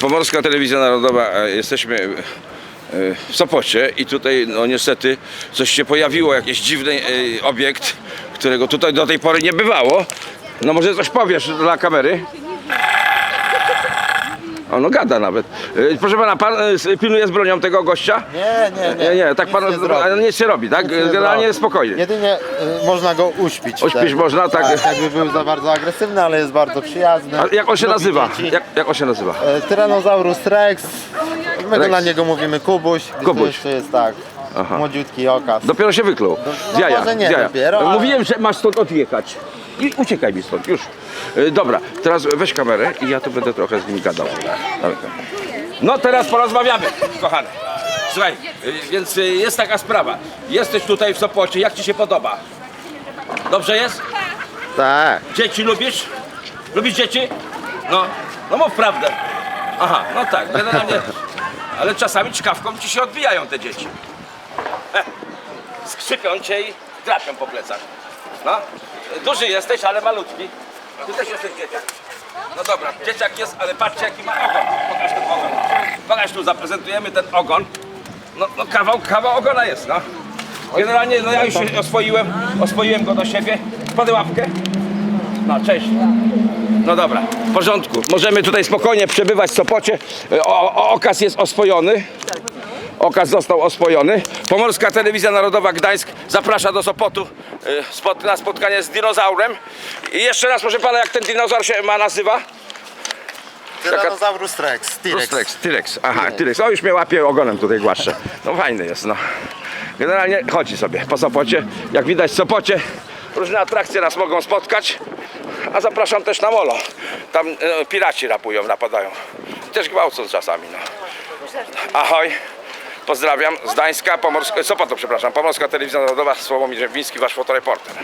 Pomorska Telewizja Narodowa, e, jesteśmy e, w Sopocie i tutaj no niestety coś się pojawiło, jakiś dziwny e, obiekt, którego tutaj do tej pory nie bywało. No może coś powiesz dla kamery? O, no gada nawet. E, Proszę pana, pan e, pilnuje z bronią tego gościa? Nie, nie, nie. Nie, nie, tak Nic pan, nie zrobi. ale nic się robi, tak? Nic nie Generalnie zrobi. spokojnie. Jedynie y, można go uśpić. Uśpić wtedy. można, tak. Jakby był za bardzo agresywny, ale jest bardzo przyjazny. A jak on się Lubi nazywa? dzieci. Jak, jak on się nazywa? E, Tyrannosaurus Rex. My Rex. na niego mówimy Kubuś. gdyż Kubuś. To jeszcze jest tak. Aha. Młodziutki okaz. Dopiero się wykluł. Z no jaja, może nie z jaja. dopiero, ale- Mówiłem, że masz stąd odjechać. I uciekaj mi stąd, już. Y, Dobra, teraz weź kamerę i ja tu będę trochę z nim gadał. No teraz porozmawiamy, kochany. Słuchaj, y, więc y, jest taka sprawa. Jesteś tutaj w Sopocie, jak ci się podoba? Dobrze jest? Tak. Dzieci lubisz? Lubisz dzieci? No, no mów prawdę. Aha, no tak, generalnie. Ale czasami czkawką ci się odbijają te dzieci. Skrzypią cię i drapią po plecach. No, duży jesteś, ale malutki. Ty też jesteś dzieciak. No dobra, dzieciak jest, ale patrzcie jaki ma ogon. Pokaż ten ogon. Pokaż tu, zaprezentujemy ten ogon. No, no kawał, kawał ogona jest, no. Generalnie, no ja już się oswoiłem, oswoiłem go do siebie. Podaj łapkę. No, cześć. No dobra, w porządku. Możemy tutaj spokojnie przebywać w Sopocie. O, o, okaz jest oswojony. Okaz został oswojony. Pomorska Telewizja Narodowa Gdańsk zaprasza do Sopotu y, na spotkanie z dinozaurem. I jeszcze raz, proszę pana, jak ten dinozaur się ma nazywa? Tyrannosaurus Rex. T-Rex. T-Rex. Aha, T-Rex. O, już mnie łapie ogonem tutaj głaszcze. No fajny jest, no. Generalnie chodzi sobie po Sopocie. Jak widać w Sopocie różne atrakcje nas mogą spotkać. A zapraszam też na molo. Tam e, piraci rapują, napadają. Też gwałcą czasami, no. Ahoj. Pozdrawiam z Gdańska, Pomorska, Sopotu, przepraszam, Pomorska Telewizja Narodowa, Sławomir Rzewiński, wasz fotoreporter.